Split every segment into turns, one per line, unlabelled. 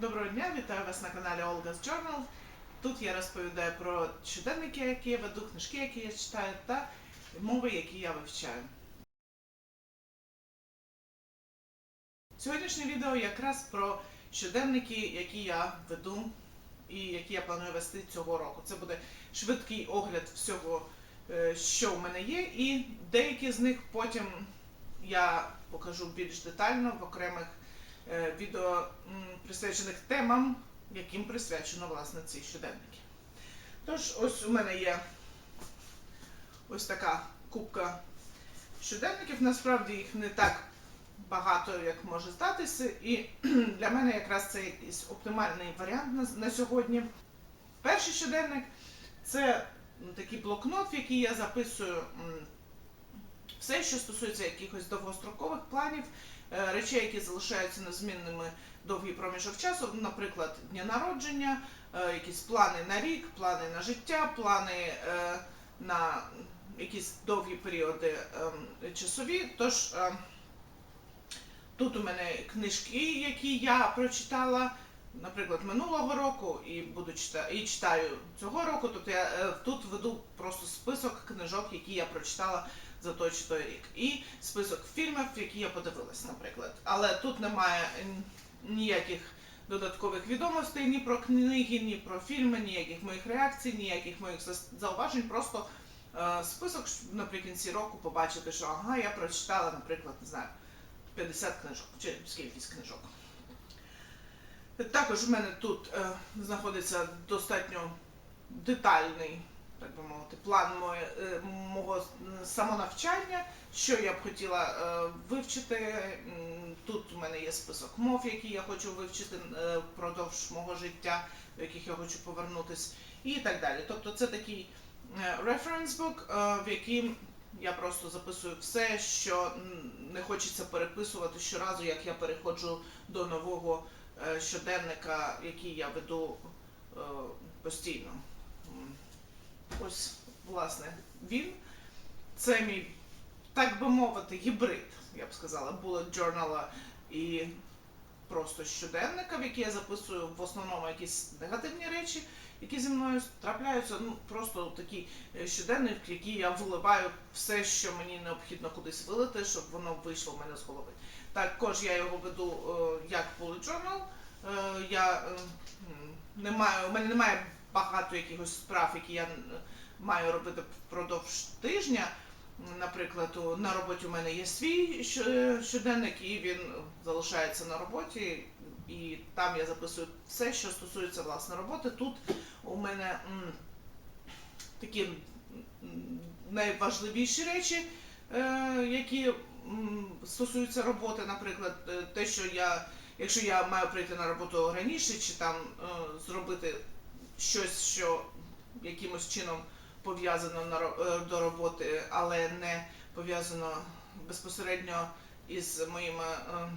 Доброго дня, вітаю вас на каналі Olga's Journal. Тут я розповідаю про щоденники, які я веду, книжки, які я читаю, та мови, які я вивчаю. Сьогоднішнє відео якраз про щоденники, які я веду і які я планую вести цього року. Це буде швидкий огляд всього, е, що в мене є, і деякі з них потім я покажу більш детально в окремих відео, присвячених темам, яким присвячено власне ці щоденники. Тож, ось у мене є ось така кубка щоденників. Насправді їх не так багато, як може здатися, і для мене якраз це якийсь оптимальний варіант на, сьогодні. Перший щоденник це такий блокнот, в який я записую все, що стосується якихось довгострокових планів, е, речей, які залишаються незмінними довгий проміжок часу, наприклад, дня народження, е, якісь плани на рік, плани на життя, плани е, на якісь довгі періоди ем, часові. Тож е, тут у мене книжки, які я прочитала. Наприклад, минулого року і буду читати і читаю цього року. Тобто я е, тут веду просто список книжок, які я прочитала за той чи той рік, і список фільмів, які я подивилась, наприклад. Але тут немає ніяких додаткових відомостей ні про книги, ні про фільми, ніяких моїх реакцій, ніяких моїх зауважень. Просто е, список наприкінці року побачити, що ага, я прочитала, наприклад, не знаю, 50 книжок чи скількись книжок. Також в мене тут е, знаходиться достатньо детальний, так би мовити, план моє, е, мого самонавчання, що я б хотіла е, вивчити. Тут у мене є список мов, які я хочу вивчити е, впродовж мого життя, до яких я хочу повернутись, і так далі. Тобто це такий reference book, в яким я просто записую все, що не хочеться переписувати щоразу, як я переходжу до нового щоденника, який я веду постійно. Ось, власне, він. Це мій, так би мовити, гібрид, я б сказала, bullet journal і просто щоденника, в який я записую в основному якісь негативні речі, які зі мною трапляються. Ну, просто такий е, щоденник, в який я виливаю все, що мені необхідно кудись вилити, щоб воно вийшло в мене з голови. Також я його веду е, як bullet journal. Е, я не маю, у мене немає багато якихось справ, які я маю робити впродовж тижня. Наприклад, на роботі у мене є свій щоденник, і він залишається на роботі, і там я записую все, що стосується власне роботи. Тут у мене м, такі найважливіші речі, е, які м, стосуються роботи, наприклад, е, те, що я, якщо я маю прийти на роботу раніше, чи там е, зробити щось, що якимось чином пов'язано на е, до роботи, але не пов'язано безпосередньо із моїми е,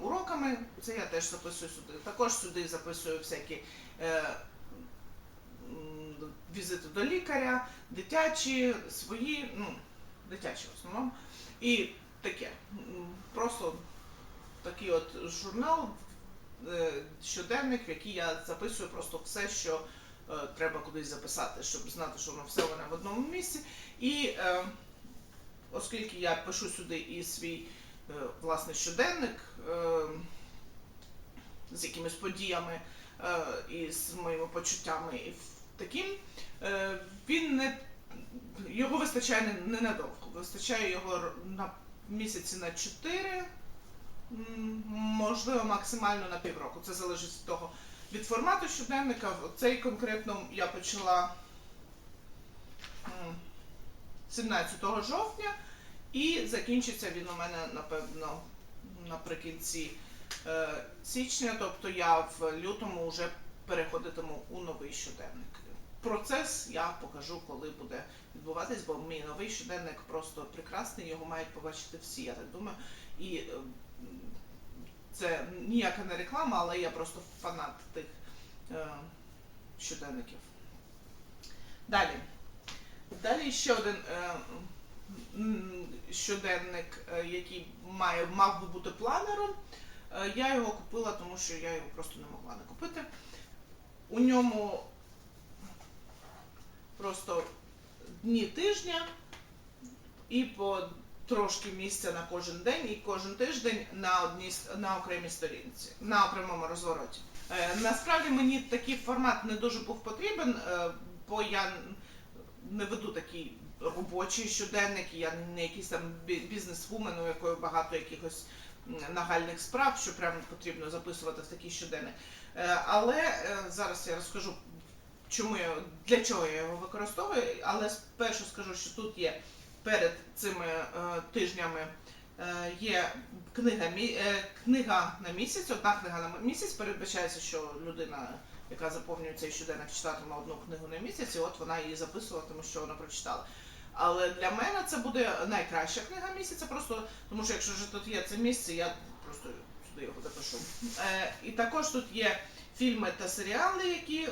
уроками, це я теж записую сюди. Також сюди записую всякі е, візити до лікаря, дитячі, свої, ну, дитячі в основному. І таке. Просто такий от журнал, щоденник, в який я записую просто все, що е, треба кудись записати, щоб знати, що воно все воно в одному місці. І е, оскільки я пишу сюди і свій е, власний щоденник е, з якимись подіями е, і з моїми почуттями і таким, е, він не його вистачає не, не надовго. Вистачає його на місяці на 4, м, можливо, максимально на півроку. Це залежить від того, від формату щоденника. Цей конкретно я почала 17 жовтня і закінчиться він у мене, напевно, наприкінці е, січня, тобто я в лютому вже переходитиму у новий щоденник. Процес я покажу, коли буде відбуватись, бо мій новий щоденник просто прекрасний, його мають побачити всі, я так думаю. І е, це ніяка не реклама, але я просто фанат тих е, щоденників. Далі. Далі ще один е, щоденник, е, який має, мав би бути планером. Е, Я його купила, тому що я його просто не могла не купити. У ньому просто дні тижня і по трошки місця на кожен день, і кожен тиждень на одній на окремій сторінці, на окремому розвороті. Е, насправді мені такий формат не дуже був потрібен, е, бо я не веду такий робочий щоденник, я не якийсь там бізнес-вумен, у якої багато якихось нагальних справ, що прям потрібно записувати в такий щоденник. Е, Але е, зараз я розкажу, чому я для чого я його використовую. Але спершу скажу, що тут є перед цими е, тижнями е, є книга, е, книга на місяць, одна книга на місяць. Передбачається, що людина, яка заповнює цей щоденник, читатиме одну книгу на місяць, і от вона її записувала, тому що вона прочитала. Але для мене це буде найкраща книга місяця, просто тому що якщо вже тут є це місце, я просто сюди його запишу. Е, і також тут є фільми та серіали, які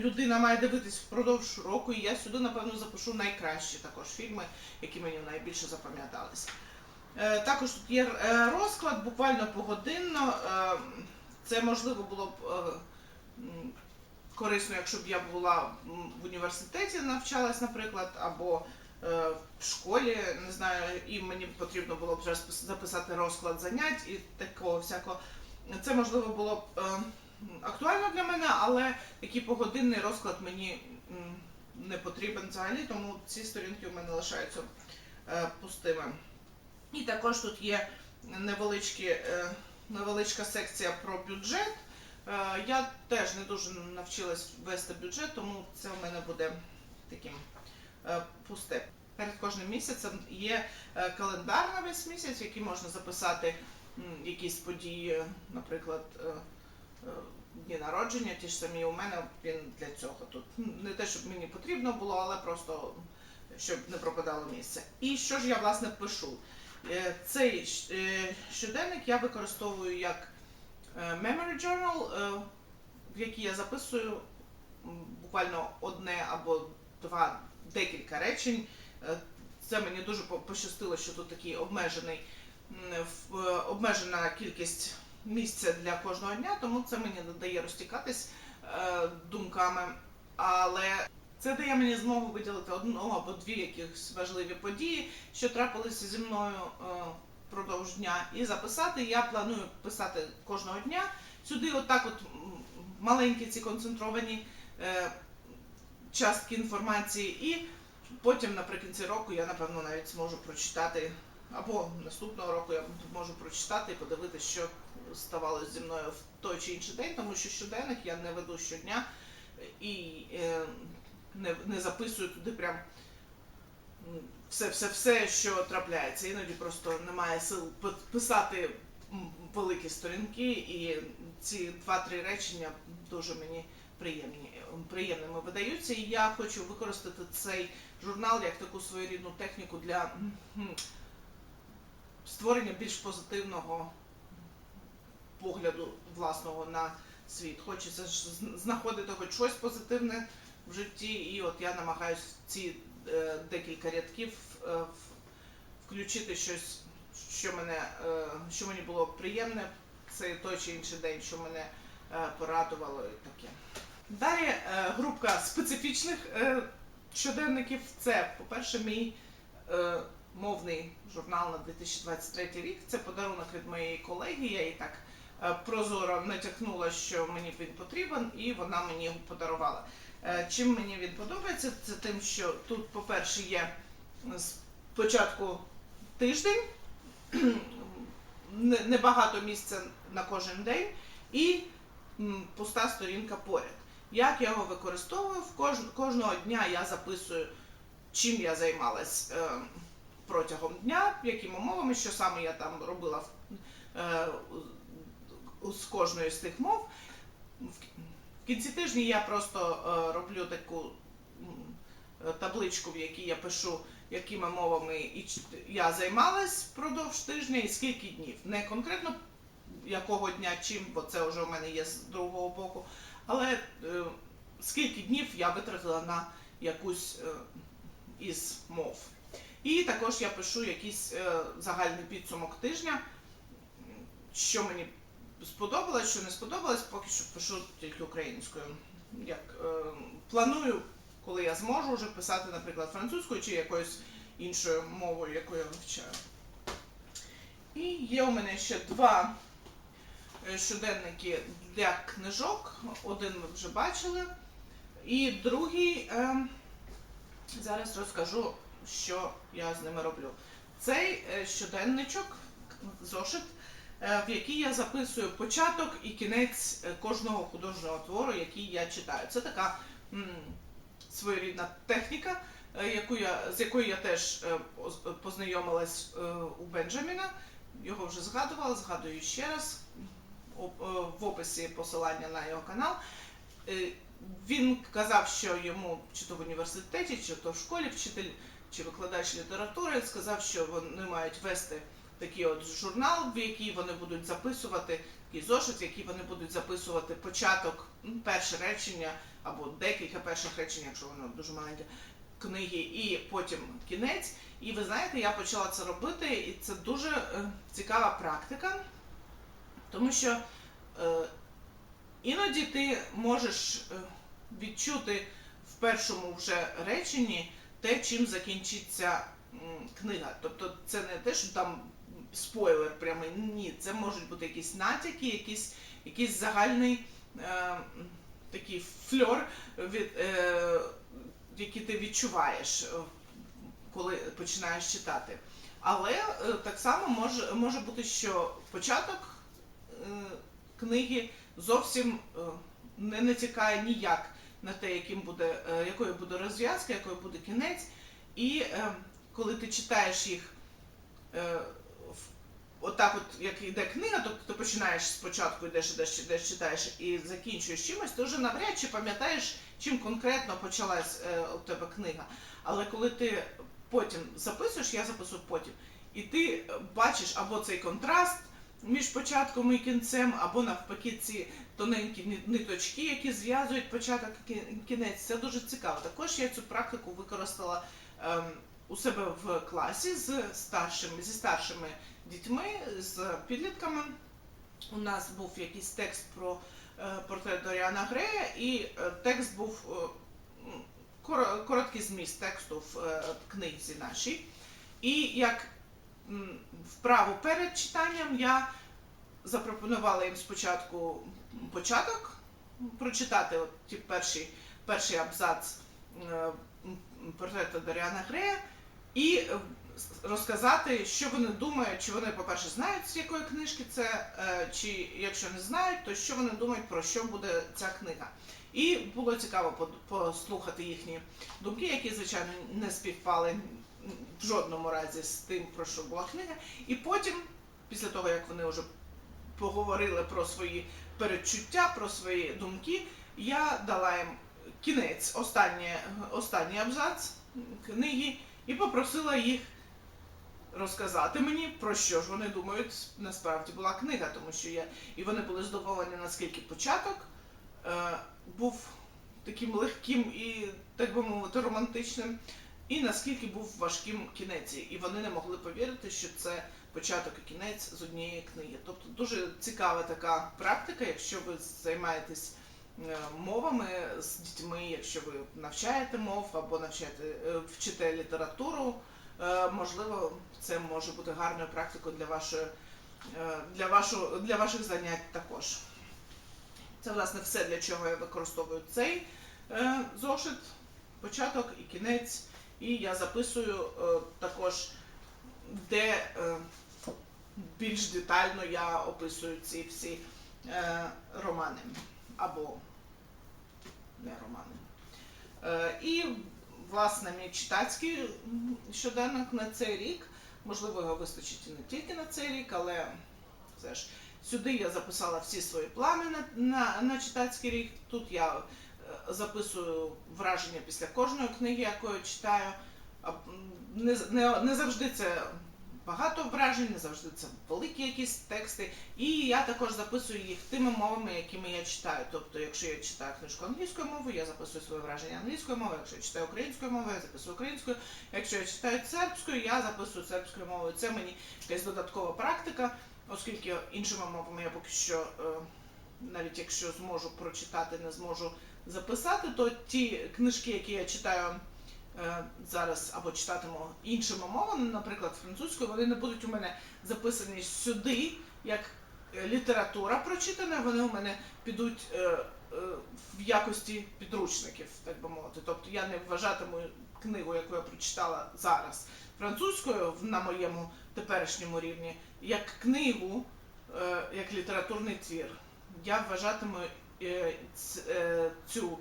людина має дивитись впродовж року, і я сюди, напевно, запишу найкращі також фільми, які мені найбільше запам'яталися. Е, Також тут є е, розклад, буквально погодинно. Е, Це можливо було б е, корисно, якщо б я була в університеті, навчалась, наприклад, або е, в школі, не знаю, і мені потрібно було б записати розклад занять і такого всякого. Це можливо було б е, актуально для мене, але такий погодинний розклад мені не потрібен взагалі, тому ці сторінки у мене лишаються е, пустими. І також тут є е, невеличка секція про бюджет. Е, Я теж не дуже навчилась вести бюджет, тому це в мене буде таким пусте. Перед кожним місяцем є календар на весь місяць, в який можна записати якісь події, наприклад, дні народження, ті ж самі у мене він для цього тут. Не те, щоб мені потрібно було, але просто щоб не пропадало місце. І що ж я власне пишу? Е, Цей е, щоденник я використовую як е, memory journal, в який я записую буквально одне або два декілька речень. Це мені дуже пощастило, що тут такий обмежений обмежена кількість місця для кожного дня, тому це мені не дає розтікатись е, думками. Але це дає мені змогу виділити одну або дві якісь важливі події, що трапилися зі мною е, впродовж дня, і записати. Я планую писати кожного дня. Сюди, отак, от маленькі ці концентровані е, частки інформації, і потім наприкінці року я напевно навіть зможу прочитати. Або наступного року я можу прочитати і подивитися, що ставалося зі мною в той чи інший день, тому що щоденник я не веду щодня і е, не, не записую туди прям все-все-все, що трапляється. Іноді просто немає сил писати великі сторінки, і ці два-три речення дуже мені приємні, приємними видаються. І я хочу використати цей журнал як таку своєрідну техніку для створення більш позитивного погляду власного на світ. Хочеться ж знаходити хоч щось позитивне в житті, і от я намагаюся ці е, декілька рядків е, включити щось, що мене, е, що мені було приємне, цей той чи інший день, що мене порадувало і таке. Далі групка специфічних щоденників. Це, по-перше, мій мовний журнал на 2023 рік. Це подарунок від моєї колеги. Я їй так прозоро натякнула, що мені він потрібен, і вона мені його подарувала. Е, Чим мені він подобається, це тим, що тут, по-перше, є спочатку тиждень, небагато місця на кожен день і пуста сторінка поряд. Як я його використовую? Кожного дня я записую, чим я займалась е, протягом дня, якими мовами, що саме я там робила е, з кожної з тих мов. В кінці тижня я просто е, роблю таку табличку, в якій я пишу, якими мовами я займалась впродовж тижня і скільки днів. Не конкретно якого дня чим, бо це вже у мене є з другого боку, але е, скільки днів я витратила на якусь е, із мов. І також я пишу якийсь загальний підсумок тижня, що мені сподобалось, що не сподобалось, поки що пишу тільки українською. Як е, планую, коли я зможу вже писати, наприклад, французькою чи якоюсь іншою мовою, яку я вивчаю. І є у мене ще два е, щоденники для книжок. Один ви вже бачили. І другий е, зараз розкажу, що я з ними роблю. Цей е, щоденничок, зошит, в який я записую початок і кінець е, кожного художнього твору, який я читаю. Це така м, своєрідна техніка, е, яку я, з якою я теж е, познайомилась е, у Бенджаміна. Його вже згадувала, згадую ще раз е, в описі посилання на його канал. Е, Він казав, що йому чи то в університеті, чи то в школі вчитель чи викладач літератури сказав, що вони мають вести такий от журнал, в який вони будуть записувати такий зошит, в який вони будуть записувати початок, м, перше речення або декілька перших речень, якщо воно дуже маленьке, книги, і потім кінець. І ви знаєте, я почала це робити, і це дуже е, цікава практика, тому що е, іноді ти можеш е, відчути в першому вже реченні те, чим закінчиться м, книга. Тобто це не те, що там спойлер прямий, ні, це можуть бути якісь натяки, якийсь, якийсь загальний е, такий фльор, від, е, який ти відчуваєш, е, коли починаєш читати. Але е, так само може, може бути, що початок е, книги зовсім е, не натякає ніяк на те, яким буде, е, якою буде розв'язка, якою буде кінець. І е, коли ти читаєш їх е, отак, от як йде книга, тобто ти починаєш спочатку, йдеш, йдеш, йдеш, читаєш і закінчуєш чимось, ти вже навряд чи пам'ятаєш, чим конкретно почалась е, у тебе книга. Але коли ти потім записуєш, я записую потім, і ти е, бачиш або цей контраст між початком і кінцем, або навпаки ці тоненькі ниточки, які зв'язують початок і кінець. Це дуже цікаво. Також я цю практику використала ем, у себе в класі з старшими, зі старшими дітьми, з підлітками. У нас був якийсь текст про е, портрет Доріана Грея, і е, текст був е, короткий зміст тексту в книзі нашій. І як вправу перед читанням я запропонувала їм спочатку початок прочитати от ті перші, перший абзац портрета Доріана Грея і е, розказати, що вони думають, чи вони, по-перше, знають, з якої книжки це, е, чи якщо не знають, то що вони думають, про що буде ця книга. І було цікаво послухати їхні думки, які, звичайно, не співпали в жодному разі з тим, про що була книга. І потім, після того, як вони вже поговорили про свої передчуття, про свої думки, я дала їм кінець, останнє, останній абзац книги, і попросила їх розказати мені, про що ж вони думають, насправді була книга, тому що я і вони були здивовані, наскільки початок е, був таким легким і, так би мовити, романтичним, і наскільки був важким кінець. І вони не могли повірити, що це початок і кінець з однієї книги. Тобто дуже цікава така практика, якщо ви займаєтесь мовами з дітьми, якщо ви навчаєте мов або навчаєте е, вчите літературу. Е, Можливо, це може бути гарною практикою для вашої е, для, вашого, для ваших занять також. Це власне все, для чого я використовую цей е, зошит, початок і кінець. І я записую е, також, де е, більш детально я описую ці всі е, романи або не романи. Е, і власне мій читацький щоденник на цей рік. Можливо, його вистачить і не тільки на цей рік, але все ж сюди я записала всі свої плани на, на, на читацький рік. Тут я е, записую враження після кожної книги, яку я читаю. Не, не, не завжди це багато вражень, не завжди це великі якісь тексти. І я також записую їх тими мовами, якими я читаю. Тобто, якщо я читаю книжку англійською мовою, я записую своє враження англійською мовою. Якщо я читаю українською мовою, я записую українською. Якщо я читаю сербською, я записую сербською мовою. Це мені якась додаткова практика. оскільки іншими мовами я поки що, е, навіть якщо зможу прочитати, не зможу записати, то ті книжки, які я читаю зараз або читатиму іншими мовами, наприклад, французькою, вони не будуть у мене записані сюди як е, література прочитана, вони у мене підуть е, е, в якості підручників, так би мовити. Тобто я не вважатиму книгу, яку я прочитала зараз французькою на моєму теперішньому рівні, як книгу, е, як літературний твір. Я вважатиму е, е, цю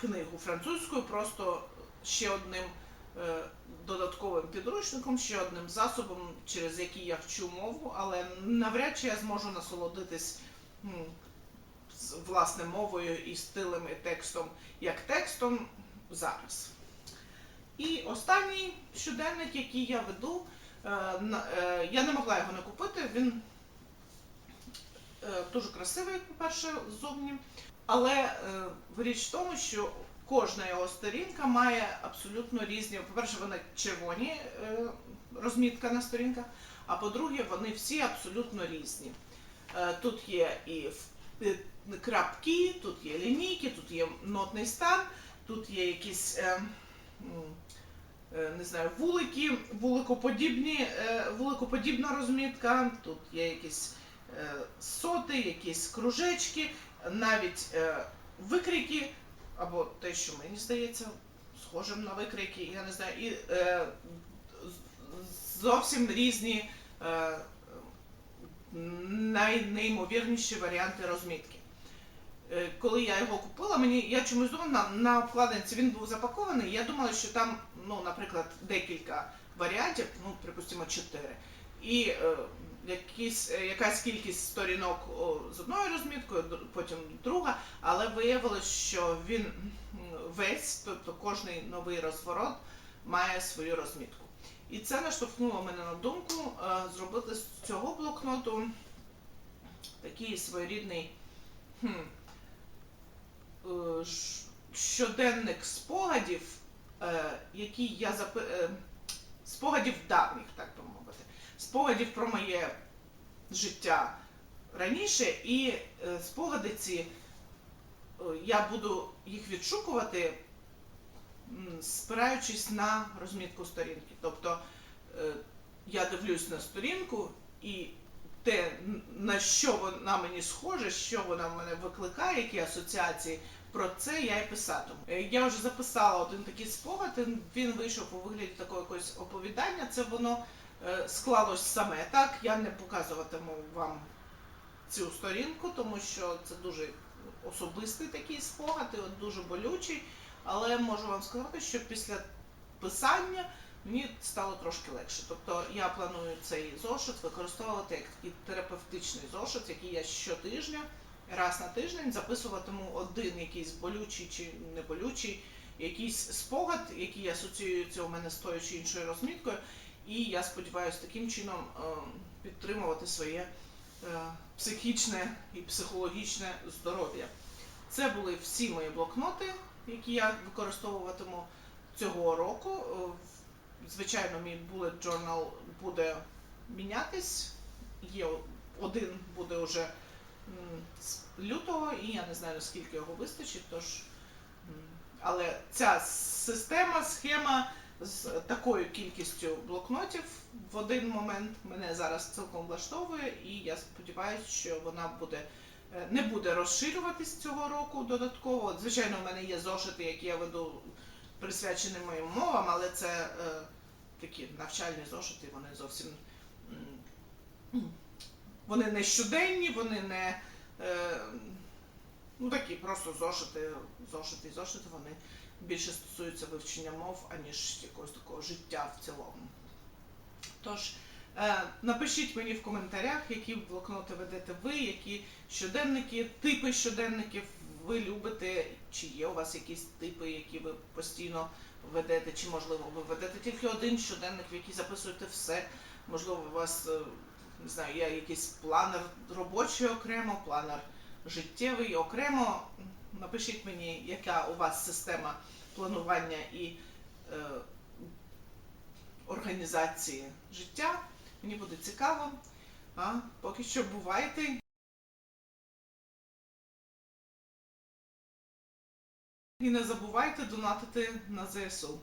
книгу французькою просто ще одним е, додатковим підручником, ще одним засобом, через який я вчу мову, але навряд чи я зможу насолодитись власне мовою і стилем і текстом як текстом зараз. І останній щоденник, який я веду, е, е, я не могла його не купити. Він дуже красивий, по-перше, ззовні. Але річ в тому, що кожна його сторінка має абсолютно різні. По-перше, вони червоні е, розмітка на сторінках, а по-друге, вони всі абсолютно різні. Е, Тут є і е, крапки, тут є лінійки, тут є нотний стан, тут є якісь. Не знаю, вулики, вуликоподібні, вуликоподібна розмітка, тут є якісь соти, якісь кружечки, навіть викрики, або те, що мені здається, схожим на викрики, я не знаю, і е, зовсім різні е, найнеймовірніші варіанти розмітки. Е, Коли я його купила, мені я чомусь думала, на, на обкладинці він був запакований. Я думала, що там, ну, наприклад, декілька варіантів, ну, припустимо, чотири. І е, якісь, е, якась кількість сторінок з одною розміткою, потім друга, але виявилось, що він весь, тобто кожний новий розворот має свою розмітку. І це наштовхнуло мене на думку е, зробити з цього блокноту такий своєрідний хм, е, щоденник спогадів, які я запи... е, спогадів давніх, так би мовити, спогадів про моє життя раніше, і е, спогади ці е, я буду їх відшукувати, спираючись на розмітку сторінки. Тобто е, я дивлюсь на сторінку і те, на що вона мені схожа, що вона в мене викликає, які асоціації, про це я і писатиму. Я вже записала один такий спогад, він- вийшов у вигляді такого якогось оповідання. Це воно склалось саме так. Я не показуватиму вам цю сторінку, тому що це дуже особистий такий спогад, і от дуже болючий. Але можу вам сказати, що після писання мені стало трошки легше. Тобто я планую цей зошит використовувати як такий терапевтичний зошит, який я щотижня, раз на тиждень записуватиму один якийсь болючий чи не болючий, якийсь спогад, який асоціюється у мене з тою чи іншою розміткою. І я сподіваюся таким чином е, підтримувати своє е, психічне і психологічне здоров'я. Це були всі мої блокноти, які я використовуватиму цього року. Е, Звичайно, мій bullet journal буде мінятись. Є один буде вже м, з лютого, і я не знаю наскільки його вистачить. Тож, але ця система, схема з такою кількістю блокнотів в один момент мене зараз цілком влаштовує, і я сподіваюся, що вона буде. е, Не буде розширюватись цього року додатково. Звичайно, в мене є зошити, які я веду присвячені моїм мовам, але це е, такі навчальні зошити, вони зовсім вони не щоденні, вони не е, ну такі просто зошити, зошити зошити, вони більше стосуються вивчення мов, аніж якогось такого життя в цілому. Тож, е, напишіть мені в коментарях, які блокноти ведете ви, які щоденники, типи щоденників ви любите, чи є у вас якісь типи, які ви постійно ведете, чи можливо ви ведете тільки один щоденник, в який записуєте все. Можливо, у вас е, не знаю, є якийсь планер робочий окремо, планер життєвий окремо. Напишіть мені, яка у вас система планування і е, організації життя. Мені буде цікаво. А? Поки що бувайте. І не забувайте донатити на ЗСУ.